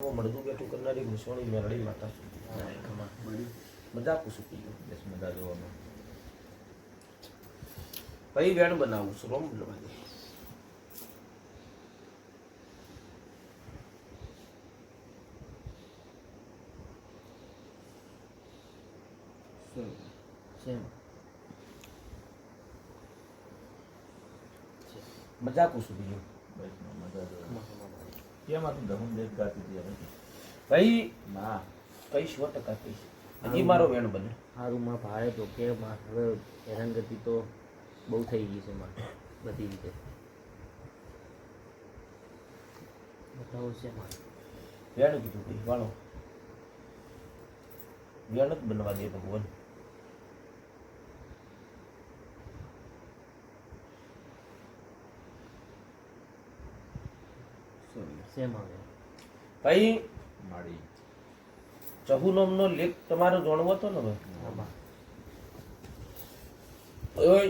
મળતું બેઠું કરનારી ઘૂસવાની મેરડી માતા બધા કુસું પી ગયું બસ મજા જોવામાં. કઈ વેણ બનાવું છું રોમ બોલવા મજા કુસું પી મજા કેમ આ તું ધમુન દેખ ગાતી હતી કઈ ના. કઈ સો ટકા હજી મારો વેણ બને. સારું માં ભાડે તો કે હવે હેરાનગતિ તો બહુ થઈ ગઈ છે માં બધી રીતે. બતાવો છે માં વેણ કીધું વાળો વેણ જ બનવા દે ભગવાન. સેમ આવે કઈ માડી. ચહુ લેખ તમારો જાણવો હતો ને ભાઈ? ઓય.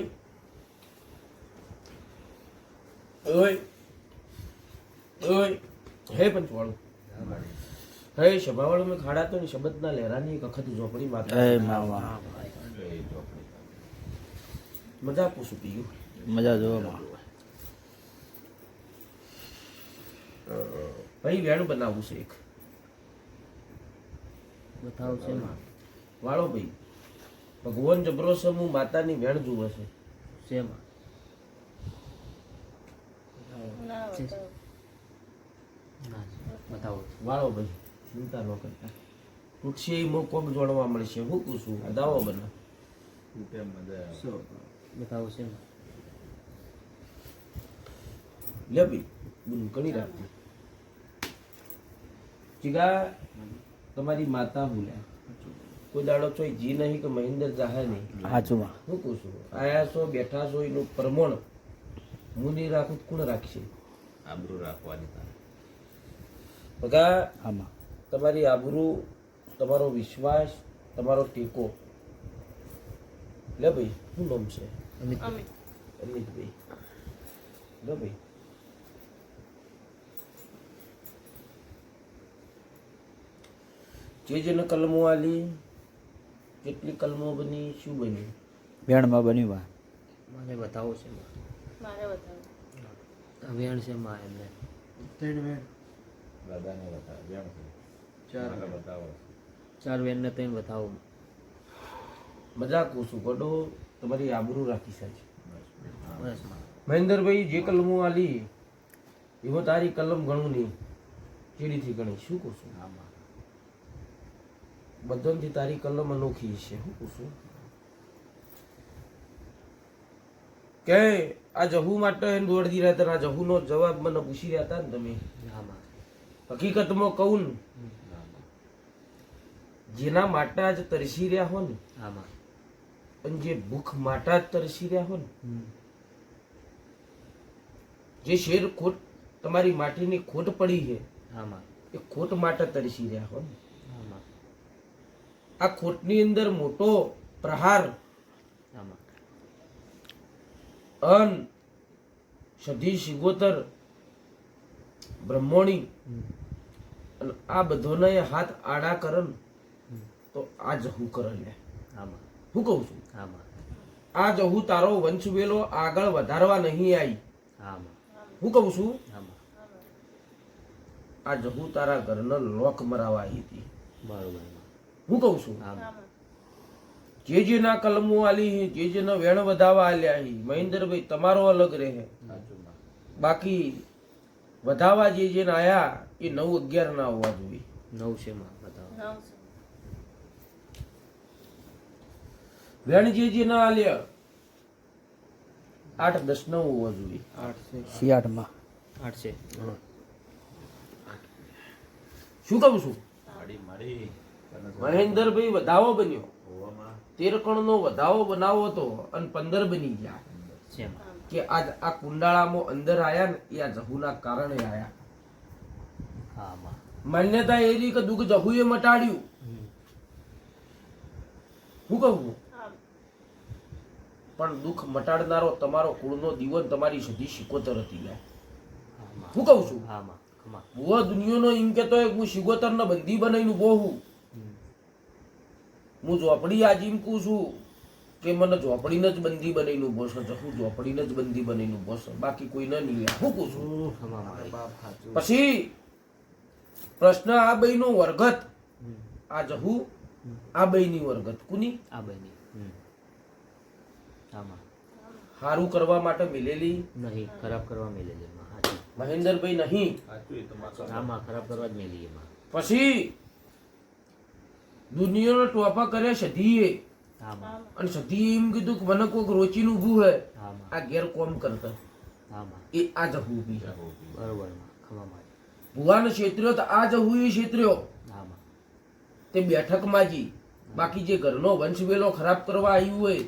ઓય. ઓય. હે પંચવાળું. હે સભાવાળું મેં ખાડા તો ને શબ્દના લહેરાની એક વખત ઝોપડી માતા ભાઈ મજા પૂછું પીયું. મજા જોવામાં. ભાઈ વેણ બનાવવું છે એક. બતાવો છે વાળો ભાઈ ભગવાન જબરો હું માતાની વેણ જુએ છે. શેમાં ના બતાવો વાળો ભાઈ ચિંતા ન કરતા. તૂટશે એ મો કોક જોડવા મળશે? હું પૂછું? દાવો બને. બતાવો છે લે ભાઈ બુન કણી રાખતી જીગા તમારી માતા ભૂલ્યા કોઈ દાડો છો જી નહીં કે મહેન્દ્ર જાહે નહીં. સાચુંમાં હું કહું છું આયા છો બેઠા છો એનું પ્રમાણ હું નહીં રાખું કોણ રાખશે? આબરૂ રાખવાની બગા આમાં. તમારી આબરૂ તમારો વિશ્વાસ તમારો ટેકો. લે ભાઈ શું નામ છે? અમિત. અમિતભાઈ. લે ભાઈ. જે જેને કલમો આલી કેટલી કલમો બની શું બન્યું વેણમાં બન્યું બા મને બતાવો છે. મારે બતાવો. આ વેણ છે માં એમને. દાદાને બતાવે વેણ ચાર બતાવો ચાર વેણને ત્રણ બતાવો. મજાક ઓછું ગડો. તમારી આબરૂ રાખી સાચી બસમાં મહેન્દ્રભાઈ જે કલમો આલી એવો તારી કલમ ગણું નહીં. ચીડીથી ગણી. શું કહું છું? આમાં બધાથી તારી કલમ અનોખી છે હું પૂછું કે આ જહુ માટે એને દોડતી રહ્યા હતા જહુનો જવાબ મને પૂછી રહ્યા હતા ને તમે? હકીકતમાં કહું ને જેના માટે જ તરસી રહ્યા હો ને અને જે ભૂખ માટે જ તરસી રહ્યા હો ને જે શેર ખોટ તમારી માટીની ખોટ પડી છે એ ખોટ માટે તરસી રહ્યા હો ને. આ ખોટની અંદર મોટો પ્રહાર. અન સધી સિગોતર બ્રહ્મોણી. અને આ બધોને હાથ આડા કરન તો આ જહુ કરન લે હા કહું છું. આ જહું તારો વંશ વેલો આગળ વધારવા નહીં આવી હા કહું છું. આ જહુ તારા ઘરનો લોક મરાવા આવી હતી. બરોબર હું કહું છું? જે જે ના કલમો આલી હે જે જેના વેણ વધાવા આલ્યા હે મહેન્દ્રભાઈ તમારો અલગ રહે. બાકી વધાવા જે જેને આયા એ નવ અગિયાર ના હોવા જોઈએ. નવ છે વેણ જે જે ના આલ્યા આઠ દસ નવ હોવા જોઈએ. આઠ છે. શિયાળમાં આઠ છે. શું કહું છું? તો મહેન્દ્રભાઈ વધાવો બન્યો. હોવામાં તેર કણનો વધાવો બનાવો હતો અને પંદર બની ગયા. કે આજ આ કુંડાળામાં અંદર આયા ને એ આ જહુના કારણે આયા. માન્યતા એ રહી કે દુઃખ જહુએ મટાડ્યું. હું કહું? પણ દુઃખ મટાડનારો તમારો કુળનો દીવો તમારી સુધી શિકોતર હતી ગયા હા હું કહું છું? હા દુનિયાનો એમ કેતો હું હું શિગોતરને બંદી બનાવીને ઊભો છું હમ. હું ઝોપડી આજ એમ છું કે મને ઝોપડીને જ બંદી બનાવીને ઊભો છે તો હું ઝોપડીને જ બંદી બનાવીને ઊભો છે? બાકી કોઈને નહીં. હું કહું છું. પછી પ્રશ્ન આ બઈનો વર્ગત. આ જહુ આ બઈની વર્ગત. કુની? આ બની ની આમાં. હારું કરવા માટે મિલેલી. નહીં ખરાબ કરવા મિલેલી મહેન્દ્રભાઈ નહીં. આમાં ખરાબ કરવા જ મિલી એમાં. પછી દુનિયાનો ટોપા કરે સધીએ. અને સધીએ એમ કીધું કે મને કોઈક રોચીનું ઊભું હે. આ ઘેર કોમ કરતા એ આ જહુ ઊભી બરોબર ભુવાને ક્ષેત્ર્યો તો આ જવું એ ક્ષેત્ર્યો તે બેઠકમાં જી બાકી જે ઘરનો વંશવેલો ખરાબ કરવા આવ્યું હોય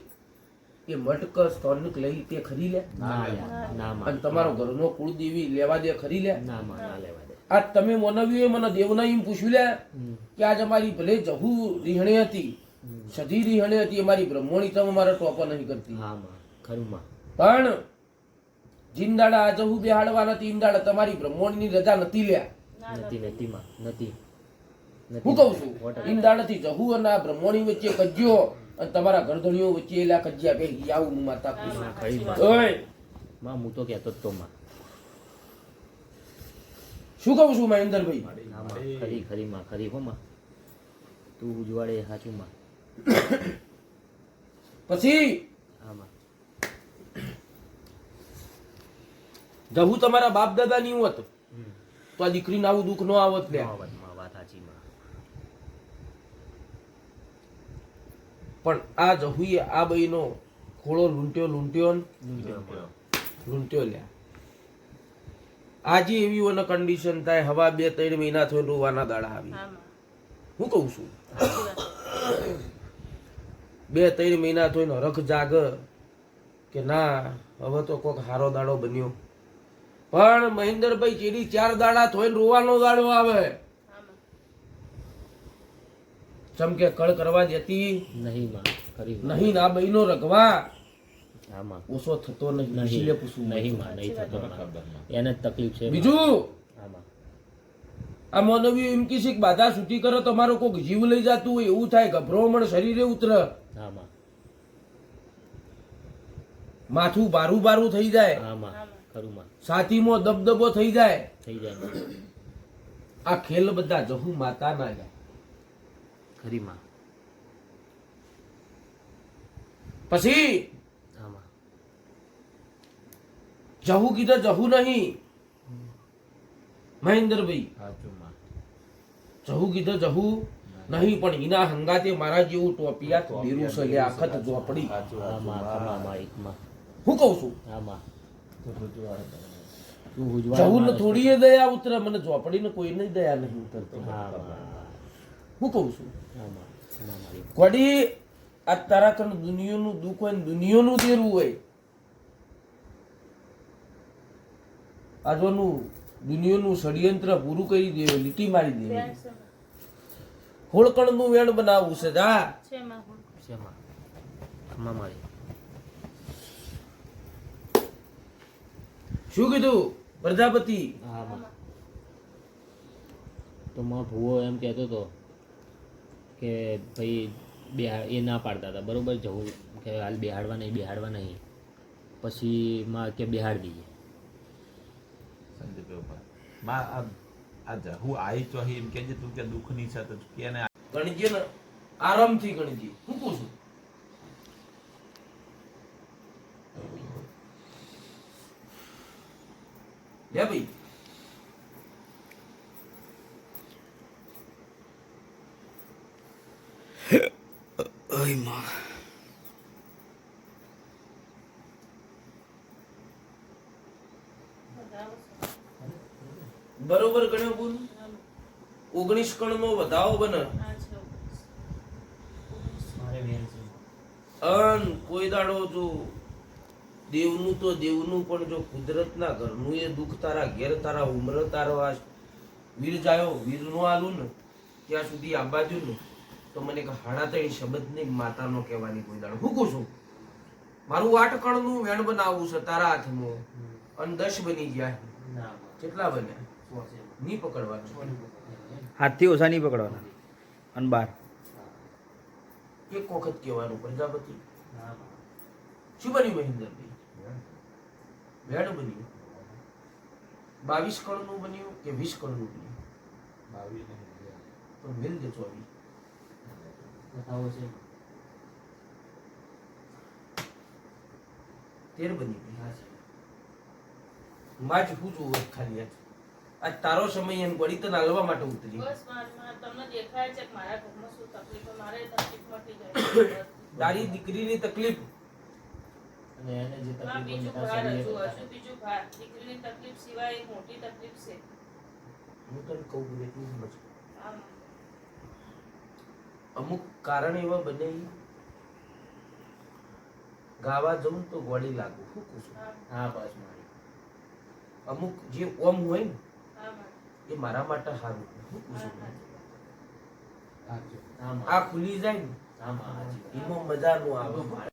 એ મટક સ્થાનિક લઈ તે ખરી લે? અને તમારો ઘરનો કુળદેવી લેવા દે ખરી લે? ના લેવા દે. આ તમે મોનવીએ મને દેવના એમ પૂછ્યું લે. કે આજ અમારી ભલે જહુ રીહણે હતી સધી રીહણે હતી અમારી બ્રહ્મણી તમે મારા ટોપા નહીં કરતી. પણ જિંદાડા આ જહુ બેહાડવા નથી ઇંદાડા તમારી બ્રહ્મણીની રજા નથી લ્યા. નથી નથી માં નથી. હું કહું છું ઈંદાડાથી જહુ અને આ બ્રહ્મણી વચ્ચે કજ્યો અને તમારા ઘરધણીઓ વચ્ચે એલા કજ્યા બે આવું માતા ઓય. માં હું તો કહેતો જ તો માં શું કહું છું મહેન્દ્રભાઈ? ખરી ખરી માં ખરી હોમાં તું ઉજવાડે સાચું માં. પછી? હા માં. તમારા બાપ દાદા ની હોત તો આ દીકરીને આવું દુઃખ ન આવત લે માં વાત સાચી માં. પણ આ જહુએ આ બહીનો ખોળો લૂંટ્યો લૂંટ્યો ને? લૂંટ્યો લ્યા. આજે એવી ઓને કન્ડિશન થાય હવા બે ત્રણ મહિના થયો રોવાના દાડા આવી. હું કહું છું? બે ત્રણ મહિના થઈને રખ જાગ કે ના હવે તો કોઈક હારો દાડો બન્યો. પણ મહેન્દ્રભાઈ ચેડી ચાર દાડા થોઈને રોવાનો દાડો આવે. ચમકે કળ કરવા જતી નહીં નહીં ના બહેનો માં ઓછો થતો નથી નહીં પૂછવું નહીં માં નહીં થતો એને તકલીફ છે બીજું? હા આ માનવી એમ કે છે કે બાધા છૂટી કરો તમારો કોઈક જીવ લઈ જતું હોય એવું થાય ગભરોમણ શરીરે ઉતર. હા માથું બારું બારું થઈ જાય. હા ખરું માં છાતીમાં દબદબો થઈ જાય. થઈ જાય. આ ખેલ બધા જહુ માતા ના જાય ખરી માં. પછી હા માં જહુ કીધે જહુ નહીં. મહેન્દ્રભાઈ જહુ કીધે જહુ નહીં પણ એના હંગાતે મારા જેવું ટોપિયા બીરું છે લે આખત ઝોપડી હા માં ખમા મારી માં હું કહું છું? જહુ ને થોડી દયા ઉતરે મને ઝોપડીને કોઈને દયા નહીં ઉતરતી. હા કહું છું? વળી આ તારા દુનિયાનું દુઃખ હોય દુનિયાનું તેરું હોય આજવાનું દુનિયાનું ષડયંત્ર પૂરું કરી દેવું લીટી મારી દે. હોળકણનું વેણ બનાવવું છે જા. શું કીધું? પ્રજાપતિ. હા તો માં ભૂવો એમ કહેતો હતો કે ભાઈ બે એ ના પાડતા હતા. બરોબર? જવું. કે હાલ બેહાડવા નહીં બેહાડવા નહીં. પછી માં કે બિહાડ દઈએ. ઉપરમાં આ આ હું આઈ તો એમ કે તું કે દુઃખની છે તો કે ને ગણજે ને આરામથી ગણજે હું કહું છું. લે ભાઈ. ઓયમાં. બરોબર ગણ્યો બોલ ઓગણીસ કણ નો વધાવો બને. અન કોઈ દાડો જો દેવનું તો દેવનું પણ જો કુદરતના ઘરનું એ દુઃખ તારા ઘેર તારા ઉમર તારો વીર જાયો વીર નો આલું ને ત્યાં સુધી આ બાજુ ને તો મને કે હાડા તો શબ્દ નહીં માતાનો કહેવાની કોઈ દાડો. હું કહું છું મારું આઠ કણનું વેણ બનાવવું છે તારા હાથમાં અને દસ બની ગયા. કેટલા બન્યા? નહીં પકડવાનું. હાથથી ઓછા નહીં પકડવાના. અને બાર. એક વખત કહેવાનું પ્રજાપતિ. શું બન્યું મહેન્દ્રભાઈ બેડ બન્યું? બાવીસ કરોડનું બન્યું કે વીસ કરોડનું બન્યું? તો મિલ દે ચોવીસ બતાવો છે. તેર બની ગઈ. માં જ હું જોવું ખાલી આજ તારો સમય એમ પડી તને હાલવા માટે ઉતરી. બસ તમને દેખાય છે કે મારા ઘરમાં શું તકલીફ મારે તકલીફ મટી જાય તારી દીકરીની તકલીફ. અને એને જે તકલીફ બીજું ભાર ને હજુ બીજું ભાર. દીકરીની તકલીફ સિવાય એક મોટી તકલીફ છે. હું તને કહું છું એટલું સમજ અમુક કારણ એવા બને ગાવા જવું તો ગોળી લાગુ. શું કહું છું? હા બસ મારી. અમુક જે ઓમ હોય ને એ મારા માટે સારું હું પૂછું આ ખુલી જાય ને એમાં મજા નું આવે.